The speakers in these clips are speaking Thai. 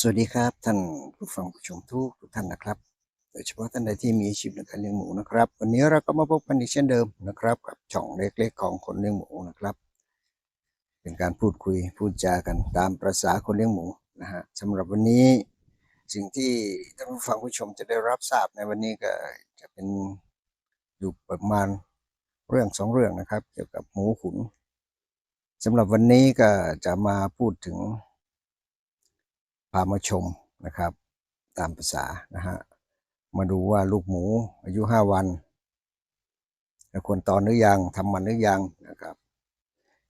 สวัสดีครับท่านผู้ฟังผู้ชมทุกทุกท่านนะครับ โดยเฉพาะท่านใดที่มีอาชีพในการเลี้ยงหมูนะครับ วันนี้เราก็มาพบกันอีกเช่นเดิมนะครับกับช่องเล็กๆของคนเลี้ยงหมูนะครับ เป็นการพูดคุยพูดจากันตามประษาคนเลี้ยงหมูนะฮะสำหรับวันนี้สิ่งที่ท่านผู้ฟังผู้ชมจะได้รับทราบในวันนี้ก็จะเป็นอยู่ประมาณเรื่องสองเรื่องนะครับ เกี่ยวกับหมูขุนสำหรับวันนี้ก็จะมาพูดถึง พามาชมนะครับ ตามภาษานะฮะมาดูว่าลูกหมูอายุห้าวันควรตอนหรือยังทำมันหรือยังนะครับ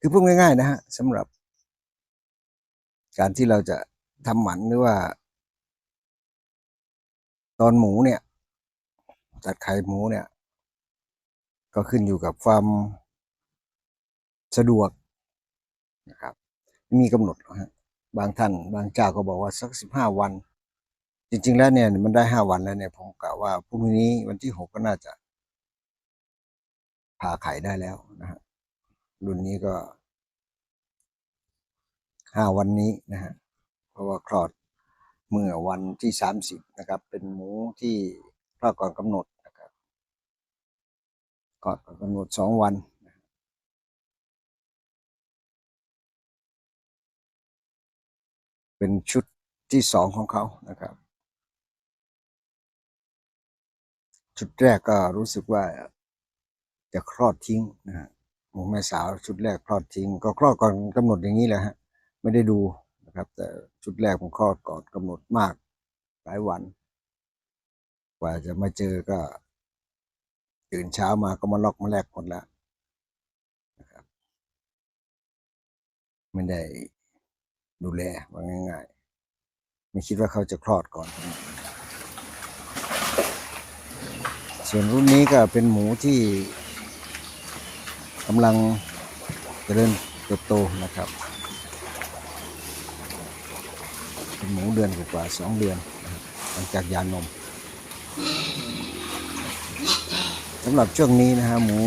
คือพูดง่าย ๆ นะฮะสำหรับ การที่เราจะทำหมันหรือว่า ตอนหมูเนี่ย ตัดไข่หมูเนี่ย ก็ขึ้นอยู่กับความสะดวกนะครับ มีกำหนดหรอกฮะ บางท่านบางเจ้าก็บอกว่าสักสิบห้าวัน จริง ๆ แล้วเนี่ยมันได้ห้าวันแล้วเนี่ยผมกะว่าพรุ่งนี้วันที่หกก็น่าจะผ่าไข่ได้แล้วนะฮะรุ่นนี้ก็ห้าวันนี้นะฮะเพราะว่าคลอดเมื่อวันที่สามสิบนะครับ เป็นหมูที่คลอดก่อนกำหนดนะครับก่อนกำหนดสองวัน เป็นชุดที่สองของเขานะครับ ชุดแรกก็รู้สึกว่าจะคลอดทิ้งนะฮะหมูแม่สาวชุดแรกคลอดทิ้ง ก็คลอดก่อนกำหนดอย่างนี้แหละฮะไม่ได้ดูนะครับ แต่ชุดแรกผมคลอดก่อนกำหนดมากหลายวัน กว่าจะมาเจอก็ ตื่นเช้ามาก็มาล็อกมาแลกหมดแล้วนะครับไม่ได้ ดูแลว่าง่าย ๆ ไม่คิดว่าเขาจะคลอดก่อน ส่วนรุ่นนี้ก็เป็นหมูที่กำลังเจริญเติบโตนะครับเป็นหมูเดือนกว่าสองเดือนหลังจากยานมสำหรับช่วงนี้นะฮะหมู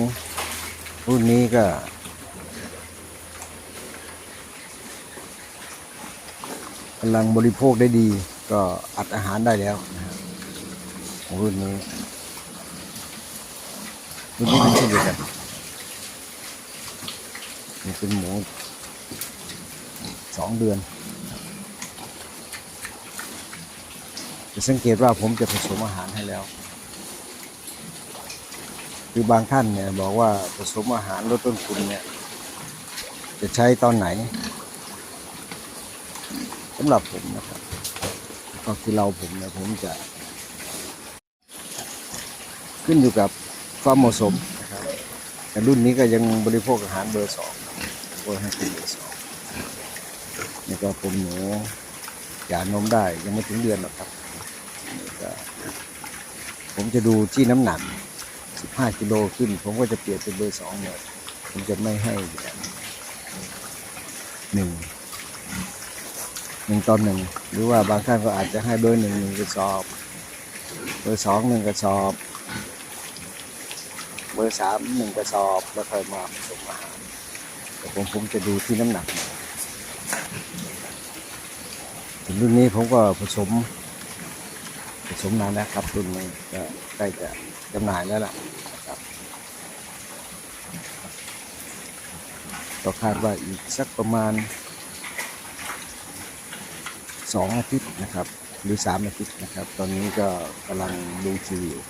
รุ่นนี้ก็ กำลังบริโภคได้ดี ก็อัดอาหารได้แล้วนะฮะของรุ่นนี้รุ่นนี้เป็นเช่นเดียวกันนี่เป็นหมูสองเดือน จะสังเกตว่าผมจะผสมอาหารให้แล้ว คือบางท่านเนี่ยบอกว่าผสมอาหารลดต้นทุนเนี่ย จะใช้ตอนไหน สำหรับผมนะครับก็คือเราผมเนี่ยผมจะ ขึ้นอยู่กับความเหมาะสมนะครับแต่รุ่นนี้ก็ยังบริโภคอาหารเบอร์สองเบอร์ให้เป็นเบอร์สองนี่ก็ผมหนูหย่านมได้ยังไม่ถึงเดือนหรอกครับผมจะดูที่น้ำหนัก 15 กิโลขึ้น ผมก็จะเปลี่ยนเป็นเบอร์สองเนี่ยผมจะไม่ให้หนึ่ง หนึ่งต่อหนึ่งหรือว่าบางท่านก็อาจจะให้เบอร์หนึ่งหนึ่งกระสอบ เบอร์สองหนึ่งกระสอบ เบอร์สามหนึ่งกระสอบแล้วค่อยมาผสมอาหารแต่ผมผมจะดูที่น้ำหนักถึงรุ่นนี้ผมก็ผสม ผสมนานแล้วครับรุ่นนี้ก็ใกล้จะจำหน่ายแล้วล่ะนะครับก็คาดว่าอีกสักประมาณ สองอาทิตย์นะครับ หรือสามอาทิตย์นะครับ ตอนนี้ก็กำลังดูคิวอยู่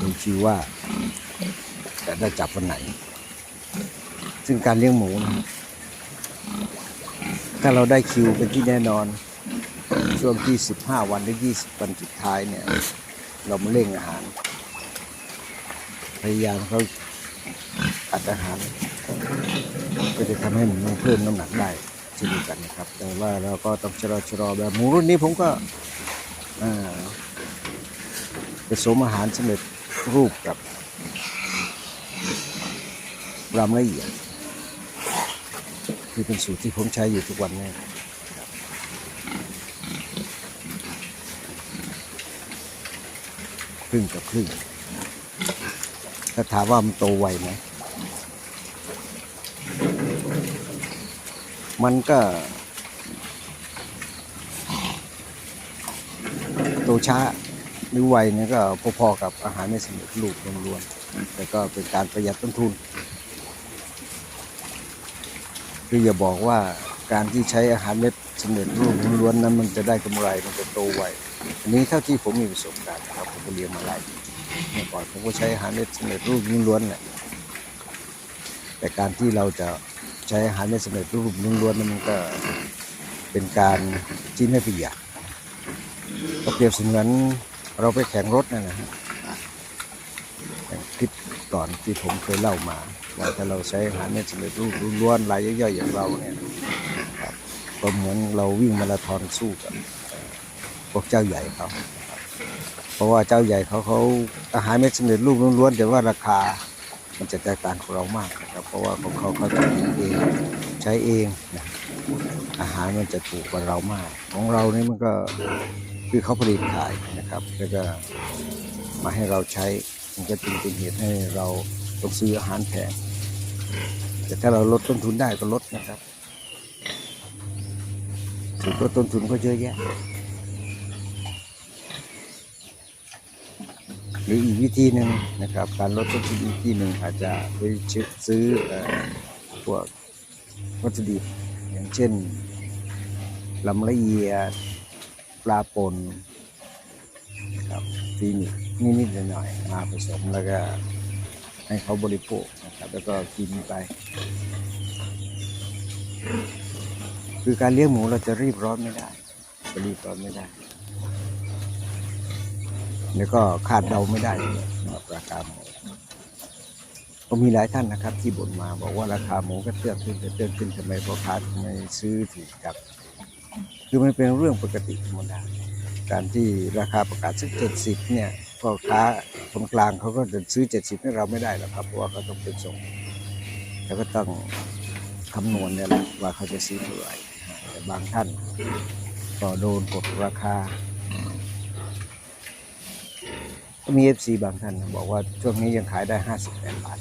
ดูคิวว่าจะได้จับวันไหน ซึ่งการเลี้ยงหมูนะถ้าเราได้คิวเป็นที่แน่นอน ช่วงที่สิบห้าวันหรือยี่สิบวันสุดท้ายเนี่ย เรามาเร่งอาหาร พยายามเขาอัดอาหาร ก็จะทำให้หมูเพิ่มน้ำหนักได้เช่นเดียวกันนะครับ แต่ว่าเราก็ต้องชะลอชะลอแบบหมูรุ่นนี้ผมก็อ่าผสมอาหารสำเร็จรูปกับรำละเอียดคือเป็นสูตรที่ผมใช้อยู่ทุกวันนี้ครึ่งกับครึ่งถ้าถามว่ามันโตไวไหม มันก็ โตช้าหรือไวเนี่ยก็พอๆกับอาหารไม่สำเร็จรูปล้วนๆแต่ก็เป็นการประหยัดต้นทุน คืออย่าบอกว่าการที่ใช้อาหารเม็ดสำเร็จรูปล้วนๆนั้นมันจะได้กำไรมันจะโตไวอันนี้เท่าที่ผมมีประสบการณ์นะครับผมเรียนมาหลายปีเมื่อก่อนผมก็ใช้อาหารเม็ดสำเร็จรูปล้วนๆแหละแต่การที่เราจะ ใช้อาหารเม็ดสำเร็จรูปล้วนๆมันก็เป็นการที่ไม่ประหยัดก็เปรียบเสมือนเราไปแข่งรถนั่นนะฮะคลิปก่อนที่ผมเคยเล่ามาว่าถ้าเราใช้อาหารเม็ดสำเร็จรูปล้วนๆรายย่อยๆอย่างเราเนี่ยก็เหมือนเราวิ่งมาราธอนสู้กับพวกเจ้าใหญ่เขาเพราะว่าเจ้าใหญ่เขาเขาอาหารเม็ดสำเร็จรูปล้วนๆแต่ว่าราคา มันจะแตกต่างกับเรามากนะครับ เพราะว่าของเขาเขาจะกินเองใช้เองนะอาหารมันจะถูกกว่าเรามาก ของเรานี่มันก็คือเขาผลิตขายนะครับ แล้วก็มาให้เราใช้มันก็จึงเป็นเหตุให้เราต้องซื้ออาหารแพงแต่ถ้าเราลดต้นทุนได้ก็ลดนะครับ ถึงลดต้นทุนก็เยอะแยะ หรืออีกวิธีหนึ่งนะครับ การลดต้นทุนอีกวิธีหนึ่งอาจจะไปซื้อเอ่อพวกวัตถุดิบอย่างเช่นลำละเอียดปลาปนครับฟีนิกนิดๆหน่อยๆมาผสมแล้วก็ให้เขาบริโภคนะครับ แล้วก็กินไป คือการเลี้ยงหมูเราจะรีบร้อนไม่ได้รีบร้อนไม่ได้ แล้วก็คาดเดาไม่ได้เลยสำหรับราคาหมูก็มีหลายท่านนะครับ ที่บ่นมาบอกว่าราคาหมูก็เตื้อนขึ้นเตื้อนขึ้นทำไมพ่อค้าทำไมซื้อถูกจับคือมันเป็นเรื่องปกติธรรมดาการที่ราคาประกาศสักเจ็ดสิบเนี่ยพ่อค้าคนกลางเขาก็จะซื้อเจ็ดสิบให้เราไม่ได้หรอกครับเพราะว่าเขาต้องเป็นส่งแล้วก็ต้องคำนวณเนี่ยแหละว่าเขาจะซื้อเท่าไหร่แต่บางท่านก็โดนกดราคา มีเอฟซีบางท่านบอกว่าช่วงนี้ยังขายได้ห้าสิบแปดบาท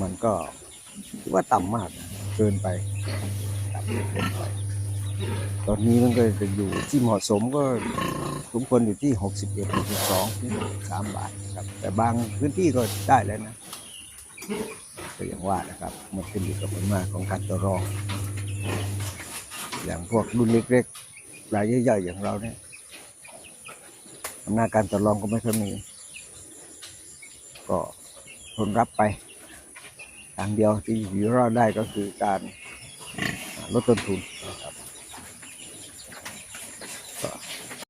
มันก็ถือว่าต่ำมากเกินไปต่ำเกินไป ตอนนี้มันก็จะอยู่ที่เหมาะสมก็สมควรอยู่ที่หกสิบเอ็ดหกสิบสองที่สามบาทครับ แต่บางพื้นที่ก็ได้แล้วนะก็อย่างว่านะครับ มันขึ้นอยู่กับผลมาของการต่อรอง อย่างพวกรุ่นเล็กๆรายย่อยๆอย่างเราเนี่ย อำนาจการต่อรองก็ไม่ค่อยมี ก็ทนรับไปทางเดียวที่อยู่รอดได้ก็คือการลดต้นทุน